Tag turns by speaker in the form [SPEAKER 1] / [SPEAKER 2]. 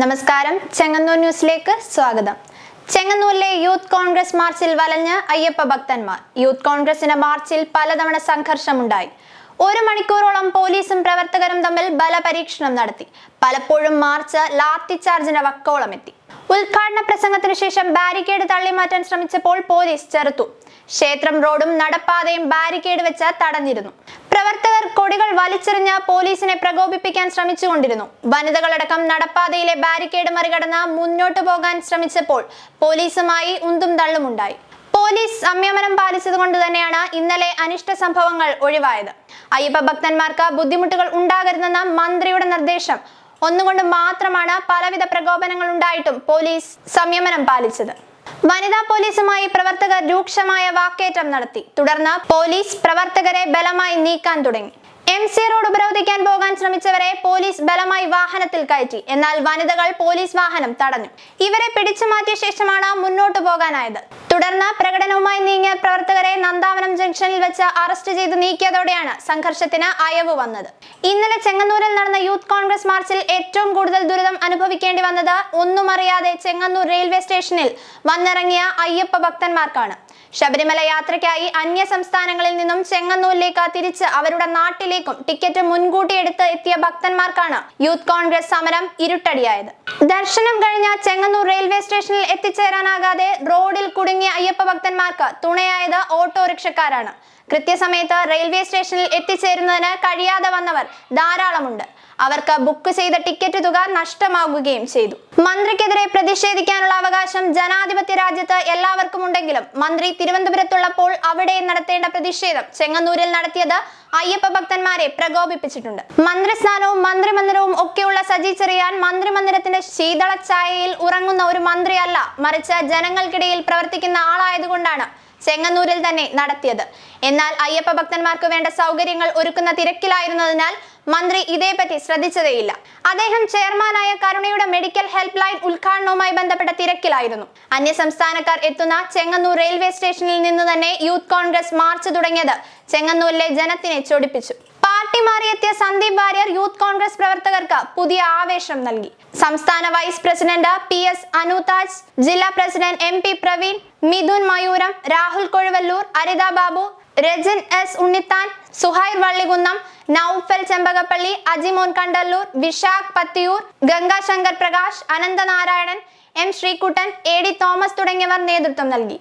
[SPEAKER 1] നമസ്കാരം. ചെങ്ങന്നൂർ ന്യൂസിലേക്ക് സ്വാഗതം. ചെങ്ങന്നൂരിലെ യൂത്ത് കോൺഗ്രസ് മാർച്ചിൽ വലഞ്ഞ് അയ്യപ്പ ഭക്തന്മാർ. യൂത്ത് കോൺഗ്രസിന്റെ മാർച്ചിൽ പലതവണ സംഘർഷമുണ്ടായി. ഒരു മണിക്കൂറോളം പോലീസും പ്രവർത്തകരും തമ്മിൽ ബലപരീക്ഷണം നടത്തി. പലപ്പോഴും മാർച്ച് ലാത്തി ചാർജിന്റെ വക്കോളം എത്തി ഉദ്ഘാടന പ്രസംഗത്തിനു ശേഷം ബാരിക്കേഡ് തള്ളിമാറ്റാൻ ശ്രമിച്ചപ്പോൾ പോലീസ് ചെറുത്തു. ക്ഷേത്രം റോഡും നടപ്പാതയും ബാരിക്കേഡ് വെച്ച് തടഞ്ഞിരുന്നു. പ്രവർത്തകർ കൊടികൾ വലിച്ചെറിഞ്ഞ് പോലീസിനെ പ്രകോപിപ്പിക്കാൻ ശ്രമിച്ചുകൊണ്ടിരുന്നു. വനിതകളടക്കം നടപ്പാതയിലെ ബാരിക്കേഡ് മറികടന്ന് മുന്നോട്ടു പോകാൻ ശ്രമിച്ചപ്പോൾ പോലീസുമായി ഉന്തും തള്ളുമുണ്ടായി. പോലീസ് സംയമനം പാലിച്ചത് കൊണ്ട് തന്നെയാണ് ഇന്നലെ അനിഷ്ട സംഭവങ്ങൾ ഒഴിവായത്. അയ്യപ്പ ഭക്തന്മാർക്ക് ബുദ്ധിമുട്ടുകൾ ഉണ്ടാകരുതെന്ന മന്ത്രിയുടെ നിർദ്ദേശം. ഒന്നുകൊണ്ട് മാത്രമാണ് പലവിധ പ്രകോപനങ്ങൾ ഉണ്ടായിട്ടും പോലീസ് സംയമനം പാലിച്ചത്. വനിതാ പോലീസുമായി പ്രവർത്തകർ രൂക്ഷമായ വാക്കേറ്റം നടത്തി. തുടർന്ന് പോലീസ് പ്രവർത്തകരെ ബലമായി നീക്കാൻ തുടങ്ങി. എം സി റോഡ് ഉപരോധിക്കാൻ പോകാൻ ശ്രമിച്ചവരെ പോലീസ് ബലമായി വാഹനത്തിൽ കയറ്റി. എന്നാൽ വനിതകൾ പോലീസ് വാഹനം തടഞ്ഞു. ഇവരെ പിടിച്ചു മാറ്റിയ ശേഷമാണ് മുന്നോട്ടു പോകാനായത്. തുടർന്ന് പ്രകടനവുമായി നീങ്ങിയ പ്രവർത്തകരെ നന്ദാവനം ജംഗ്ഷനിൽ വെച്ച് അറസ്റ്റ് ചെയ്ത് നീക്കിയതോടെയാണ് സംഘർഷത്തിന് അയവ് വന്നത്. ഇന്നലെ ചെങ്ങന്നൂരിൽ നടന്ന യൂത്ത് കോൺഗ്രസ് മാർച്ചിൽ ഏറ്റവും കൂടുതൽ ദുരിതം അനുഭവിക്കേണ്ടി വന്നത് ഒന്നും അറിയാതെ ചെങ്ങന്നൂർ റെയിൽവേ സ്റ്റേഷനിൽ വന്നിറങ്ങിയ അയ്യപ്പ ഭക്തന്മാർക്കാണ്. ശബരിമല യാത്രയ്ക്കായി അന്യ സംസ്ഥാനങ്ങളിൽ നിന്നും ചെങ്ങന്നൂരിലേക്ക് തിരിച്ച് അവരുടെ നാട്ടിലേക്കും ടിക്കറ്റ് മുൻകൂട്ടി എടുത്ത് എത്തിയ ഭക്തന്മാർക്കാണ് യൂത്ത് കോൺഗ്രസ് സമരം ഇരുട്ടടിയായത്. ദർശനം കഴിഞ്ഞ ചെങ്ങന്നൂർ റെയിൽവേ സ്റ്റേഷനിൽ എത്തിച്ചേരാനാകാതെ റോഡിൽ കുടുങ്ങിയ അയ്യപ്പ ഭക്തന്മാർക്ക് തുണയായത് ഓട്ടോറിക്ഷക്കാരാണ്. കൃത്യസമയത്ത് റെയിൽവേ സ്റ്റേഷനിൽ എത്തിച്ചേരുന്നതിന് കഴിയാതെ വന്നവർ ധാരാളമുണ്ട്. അവർക്ക് ബുക്ക് ചെയ്ത ടിക്കറ്റ് തുക നഷ്ടമാകുകയും ചെയ്തു. മന്ത്രിക്കെതിരെ പ്രതിഷേധിക്കാനുള്ള അവകാശം ജനാധിപത്യ രാജ്യത്ത് എല്ലാവർക്കും ഉണ്ടെങ്കിലും മന്ത്രി തിരുവനന്തപുരത്തുള്ളപ്പോൾ അവിടെ നടത്തേണ്ട പ്രതിഷേധം ചെങ്ങന്നൂരിൽ നടത്തിയത് അയ്യപ്പ ഭക്തന്മാരെ പ്രകോപിപ്പിച്ചിട്ടുണ്ട്. മന്ത്രിസ്ഥാനവും മന്ത്രിമന്ദിരവും ഒക്കെയുള്ള സജി ചെറിയാൻ മന്ത്രിമന്ദിരത്തിന്റെ ശീതള ഉറങ്ങുന്ന ഒരു മന്ത്രിയല്ല മറിച്ച് ജനങ്ങൾക്കിടയിൽ പ്രവർത്തിക്കുന്ന ആളായതുകൊണ്ടാണ് ചെങ്ങന്നൂരിൽ തന്നെ നടത്തിയത്. എന്നാൽ അയ്യപ്പ ഭക്തന്മാർക്ക് വേണ്ട സൗകര്യങ്ങൾ ഒരുക്കുന്ന തിരക്കിലായിരുന്നതിനാൽ മന്ത്രി ഇതേപ്പറ്റി ശ്രദ്ധിച്ചതേയില്ല. അദ്ദേഹം ചെയർമാനായ കരുണയുടെ മെഡിക്കൽ ഹെൽപ്പ് ലൈൻ ഉദ്ഘാടനവുമായി ബന്ധപ്പെട്ട തിരക്കിലായിരുന്നു. അന്യ സംസ്ഥാനക്കാർ എത്തുന്ന ചെങ്ങന്നൂർ റെയിൽവേ സ്റ്റേഷനിൽ നിന്ന് തന്നെ യൂത്ത് കോൺഗ്രസ് മാർച്ച് തുടങ്ങിയത് ചെങ്ങന്നൂരിലെ ജനത്തിനെ ചൊടിപ്പിച്ചു. പാർട്ടി മാറിയെത്തിയ സന്ദീപ് വാര്യർ യൂത്ത് കോൺഗ്രസ് പ്രവർത്തകർക്ക് പുതിയ ആവേശം നൽകി. സംസ്ഥാന vice president P S Anuthaj ജില്ലാ president M P Praveen Mithun Mayooram Rahul Kozhuvallur Aritha Babu Rajin S Unnithan Suhair Vallikunnam Noufal Chembakappally Ajimon Kandallur Vishakh Pathiyoor Gangashankar Prakash Ananthanarayanan M Sreekuttan A D Thomas തുടങ്ങിയവർ നേതൃത്വം നൽകി.